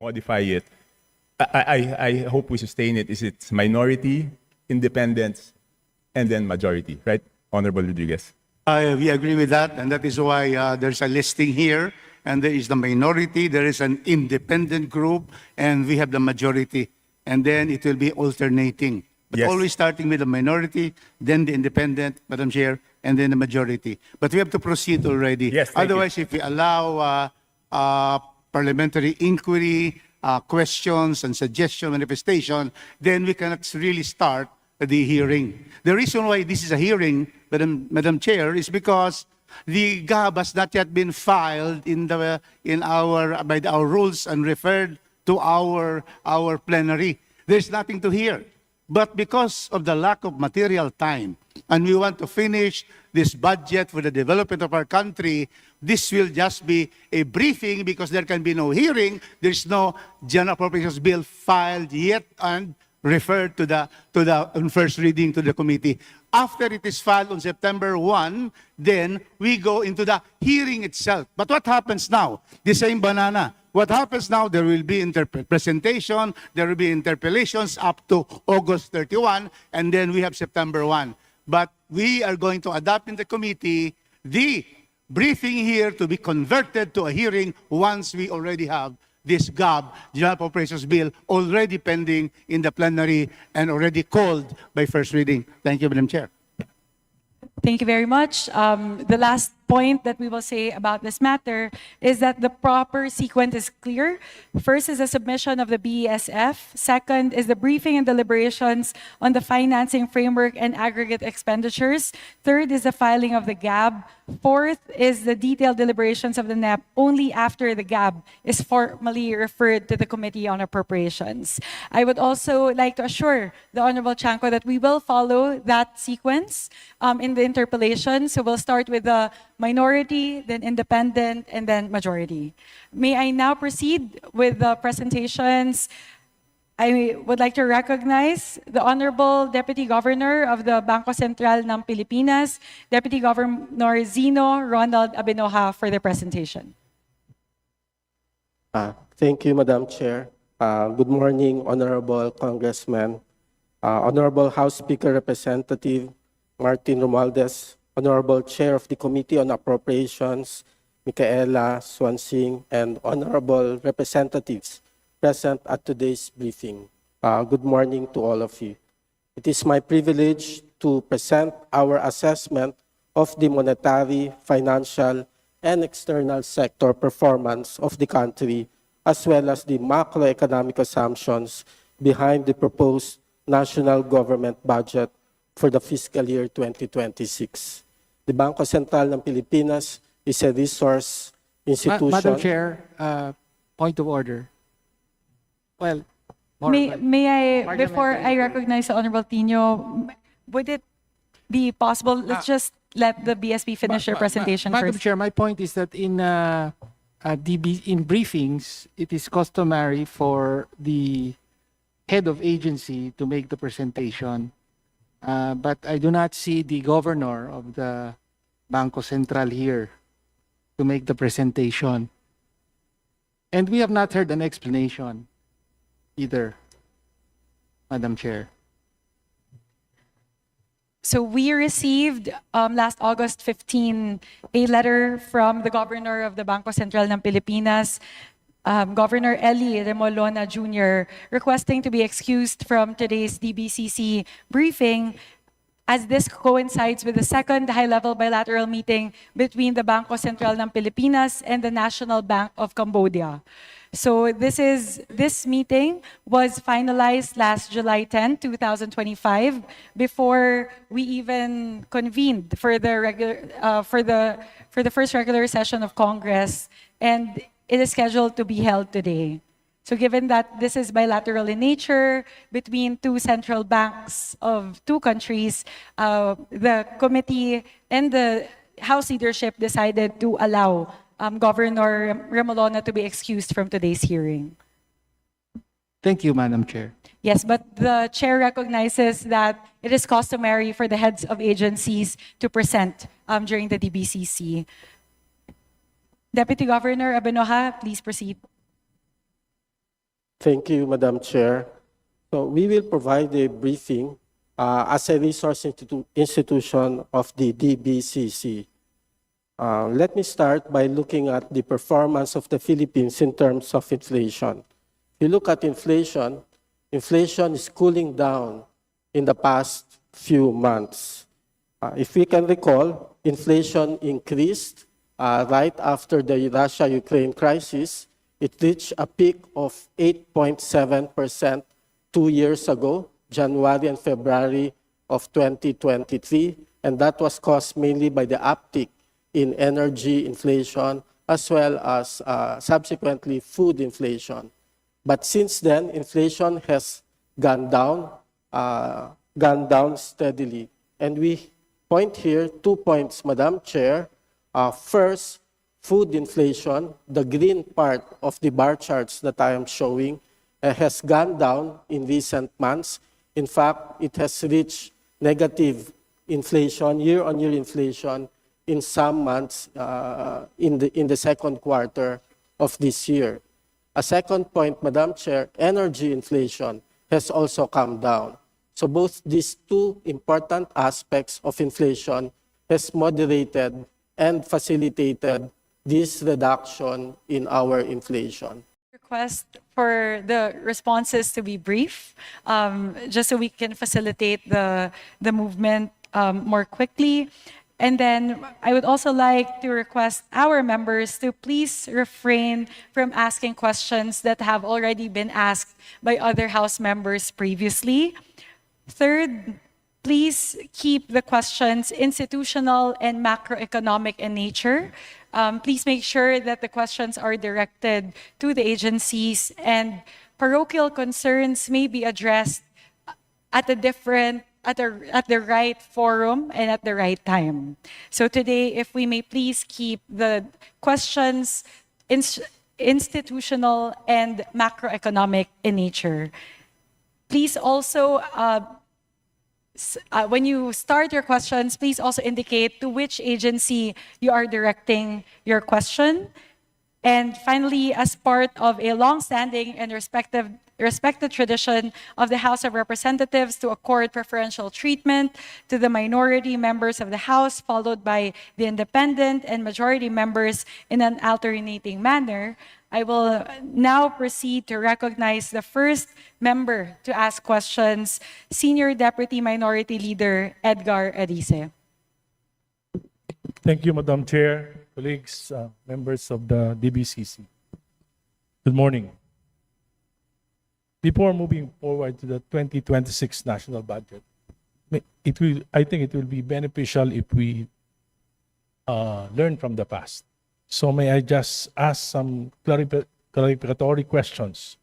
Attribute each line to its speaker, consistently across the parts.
Speaker 1: modify it. I, I, I hope we sustain it. Is it minority, independence, and then majority, right? Honorable Rodriguez.
Speaker 2: Uh, we agree with that, and that is why uh, there's a listing here, and there is the minority, there is an independent group, and we have the majority, and then it will be alternating. But
Speaker 1: Yes.
Speaker 2: always starting with the minority, then the independent, Madam Chair, and then the majority. But we have to proceed already.
Speaker 1: Yes, thank you.
Speaker 2: Otherwise, if we allow uh, uh, parliamentary inquiry, uh, questions, and suggestion manifestation, then we cannot really start the hearing. The reason why this is a hearing, Madam, Madam Chair, is because the GAB has not yet been filed in the in our by our rules and referred to our our plenary. There's nothing to hear. But because of the lack of material time, and we want to finish this budget for the development of our country, this will just be a briefing because there can be no hearing. There's no general appropriations bill filed yet and referred to the to the first reading to the committee. After it is filed on September 1, then we go into the hearing itself. But what happens now? The same banana. What happens now? There will be presentation, there will be interpellations up to August 31, and then we have September 1. But we are going to adopt in the committee the briefing here to be converted to a hearing once we already have this GAB, General Appropriations Bill, already pending in the plenary and already called by first reading. Thank you, Madam Chair.
Speaker 3: Thank you very much. Um, the last point that we will say about this matter is that the proper sequence is clear. First is the submission of the BESF. Second is the briefing and deliberations on the financing framework and aggregate expenditures. Third is the filing of the GAB. Fourth is the detailed deliberations of the NEP only after the GAB is formally referred to the Committee on Appropriations. I would also like to assure the Honorable Chanko that we will follow that sequence um, in the interpellation. So we'll start with the minority, then independent, and then majority. May I now proceed with the presentations? I would like to recognize the Honorable Deputy Governor of the Banco Central ng Pilipinas, Deputy Governor Zeno Ronald Abinoja for the presentation.
Speaker 4: Uh, Thank you, Madam Chair. Uh, Good morning, Honorable Congressman, uh, Honorable House Speaker Representative Martin Romualdez, Honorable Chair of the Committee on Appropriations, Micaela Swansing, and Honorable Representatives present at today's briefing. Uh, Good morning to all of you. It is my privilege to present our assessment of the monetary, financial, and external sector performance of the country, as well as the macroeconomic assumptions behind the proposed national government budget for the fiscal year 2026. The Bangko Sentral ng Pilipinas is a resource
Speaker 5: Ma-
Speaker 4: institution.
Speaker 5: Madam Chair, uh, point of order. Well, more
Speaker 3: May,
Speaker 5: of a-
Speaker 3: may I, before I recognize the Honorable Tino, would it be possible, let's just let the BSP finish their
Speaker 5: Ma- ma-
Speaker 3: presentation
Speaker 5: Madam
Speaker 3: first.
Speaker 5: Chair, my point is that in uh, uh, DB, in briefings, it is customary for the head of agency to make the presentation. Uh, but I do not see the governor of the Banco Central here to make the presentation. And we have not heard an explanation either, Madam Chair.
Speaker 3: So we received um, last August 15 a letter from the governor of the Bangko Sentral ng Pilipinas, um, Governor Eli Remolona Jr., requesting to be excused from today's DBCC briefing as this coincides with the second high-level bilateral meeting between the Banco Central ng Pilipinas and the National Bank of Cambodia. So this is this meeting was finalized last July 10, 2025, before we even convened for the regular uh, for the for the first regular session of Congress, and it is scheduled to be held today. So given that this is bilateral in nature between two central banks of two countries, uh, the committee and the House leadership decided to allow um, Governor Remolona to be excused from today's hearing.
Speaker 5: Thank you, Madam Chair.
Speaker 3: Yes, but the chair recognizes that it is customary for the heads of agencies to present um, during the DBCC. Deputy Governor Abenoja, please proceed.
Speaker 4: Thank you, Madam Chair. So we will provide a briefing uh, as a resource institu- institution of the DBCC. Uh, Let me start by looking at the performance of the Philippines in terms of inflation. If you look at inflation, inflation is cooling down in the past few months. Uh, If we can recall, inflation increased uh, right after the Russia-Ukraine crisis. It reached a peak of 8.7% two years ago, January and February of 2023, and that was caused mainly by the uptick in energy inflation as well as uh, subsequently food inflation. But since then, inflation has gone down, uh, gone down steadily. And we point here two points, Madam Chair. Uh, first, food inflation, the green part of the bar charts that I am showing, uh, has gone down in recent months. In fact, it has reached negative inflation, year-on-year inflation, in some months uh, in, the, in the second quarter of this year. A second point, Madam Chair, energy inflation has also come down. So both these two important aspects of inflation has moderated and facilitated this reduction in our inflation.
Speaker 3: request for the responses to be brief, um, just so we can facilitate the, the movement um, more quickly. And then I would also like to request our members to please refrain from asking questions that have already been asked by other House members previously. Third, please keep the questions institutional and macroeconomic in nature. Um, please make sure that the questions are directed to the agencies and parochial concerns may be addressed at a different at the at the right forum and at the right time. So today, if we may please keep the questions ins- institutional and macroeconomic in nature. Please also uh, uh, when you start your questions, please also indicate to which agency you are directing your question. And finally, as part of a long-standing and respective, respected tradition of the House of Representatives to accord preferential treatment to the minority members of the House, followed by the independent and majority members in an alternating manner, I will now proceed to recognize the first member to ask questions, Senior Deputy Minority Leader Edgar Erice.
Speaker 6: Thank you, Madam Chair, colleagues, uh, members of the DBCC. Good morning. Before moving forward to the 2026 national budget, it will, I think it will be beneficial if we uh, learn from the past. So may I just ask some clarifi- clarificatory questions?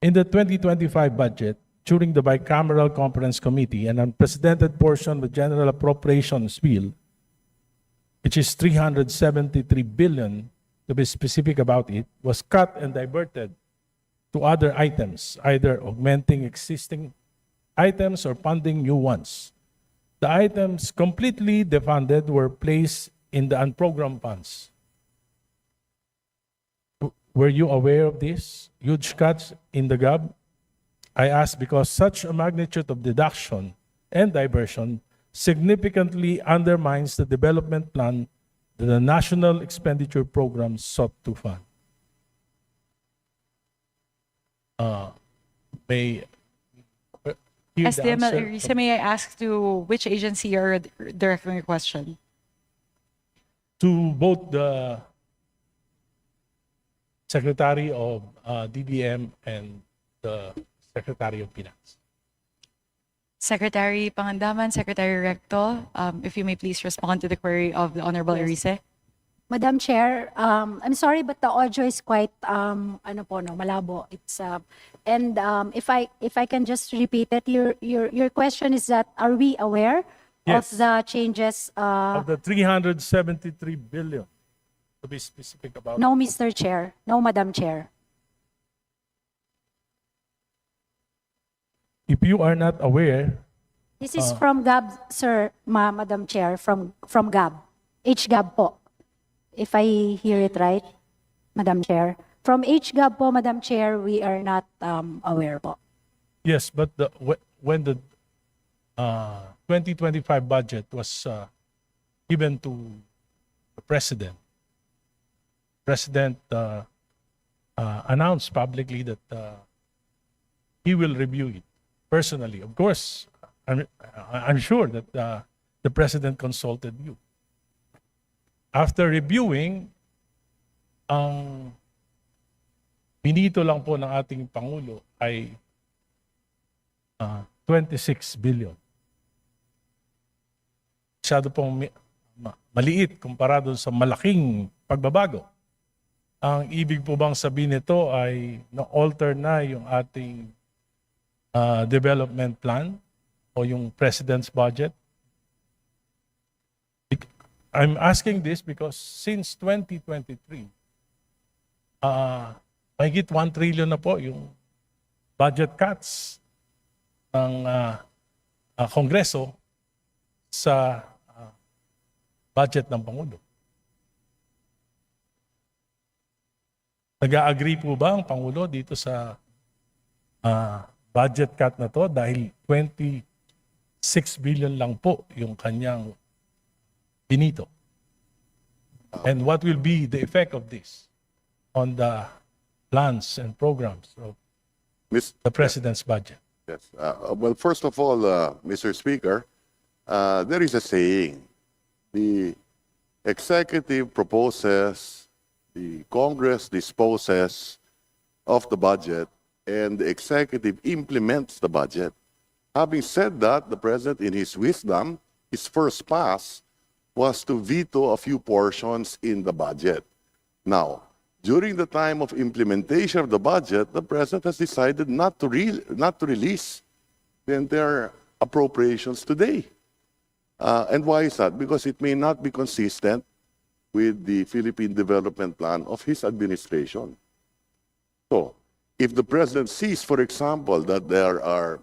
Speaker 6: In the 2025 budget, during the bicameral conference committee, an unprecedented portion of the general appropriations bill, which is 373 billion, to be specific about it, was cut and diverted to other items, either augmenting existing items or funding new ones. The items completely defunded were placed in the unprogrammed funds. Were you aware of this? Huge cuts in the GAB? I ask because such a magnitude of deduction and diversion significantly undermines the development plan that the National Expenditure Program sought to fund. Uh, may hear the
Speaker 3: SDM
Speaker 6: answer
Speaker 3: Erice, may I ask to which agency you're directing your question?
Speaker 6: to both the Secretary of uh, DBM and the Secretary of Finance.
Speaker 3: Secretary Pangandaman, Secretary Recto, um, if you may please respond to the query of the Honorable Erice.
Speaker 7: Madam Chair, um, I'm sorry, but the audio is quite, um, ano po, no, malabo. It's, uh, and um, if I if I can just repeat it, your your your question is that are we aware
Speaker 6: Yes.
Speaker 7: of the changes? Uh,
Speaker 6: Of the 373 billion, to be specific about.
Speaker 7: no, Mr. Chair. No, Madam Chair.
Speaker 6: If you are not aware,
Speaker 7: This is from GAB, sir, ma, Madam Chair, from from GAB, HGAB po. If I hear it right, Madam Chair. From HGAB po, Madam Chair, we are not um, aware po.
Speaker 6: Yes, but the, wh- when the uh, 2025 budget was uh, given to the president, president uh, uh, announced publicly that uh, he will review it personally. Of course, I'm, I'm sure that uh, the president consulted you. After reviewing, ang binito lang po ng ating Pangulo ay ah, 26 billion. Masyado pong maliit kumpara doon sa malaking pagbabago. Ang ibig po bang sabihin nito ay na-alter na yung ating ah, development plan o yung president's budget? I'm asking this because since 2023, ah mahigit 1 trillion na po yung budget cuts ng ah, ah, Kongreso sa ah, budget ng Pangulo. Nag-agree po ba ang Pangulo dito sa ah, budget cut na to dahil 26 billion lang po yung kanyang binito? And what will be the effect of this on the plans and programs of
Speaker 8: Miss,
Speaker 6: the President's budget?
Speaker 8: yes. Uh, well, first of all, uh, Mr. Speaker, uh, there is a saying: the executive proposes, the Congress disposes of the budget, and the executive implements the budget. Having said that, the president, in his wisdom, his first pass was to veto a few portions in the budget. Now, during the time of implementation of the budget, the president has decided not to, re- not to release the entire appropriations today. Uh, and why is that? Because it may not be consistent with the Philippine Development Plan of his administration. So, if the president sees, for example, that there are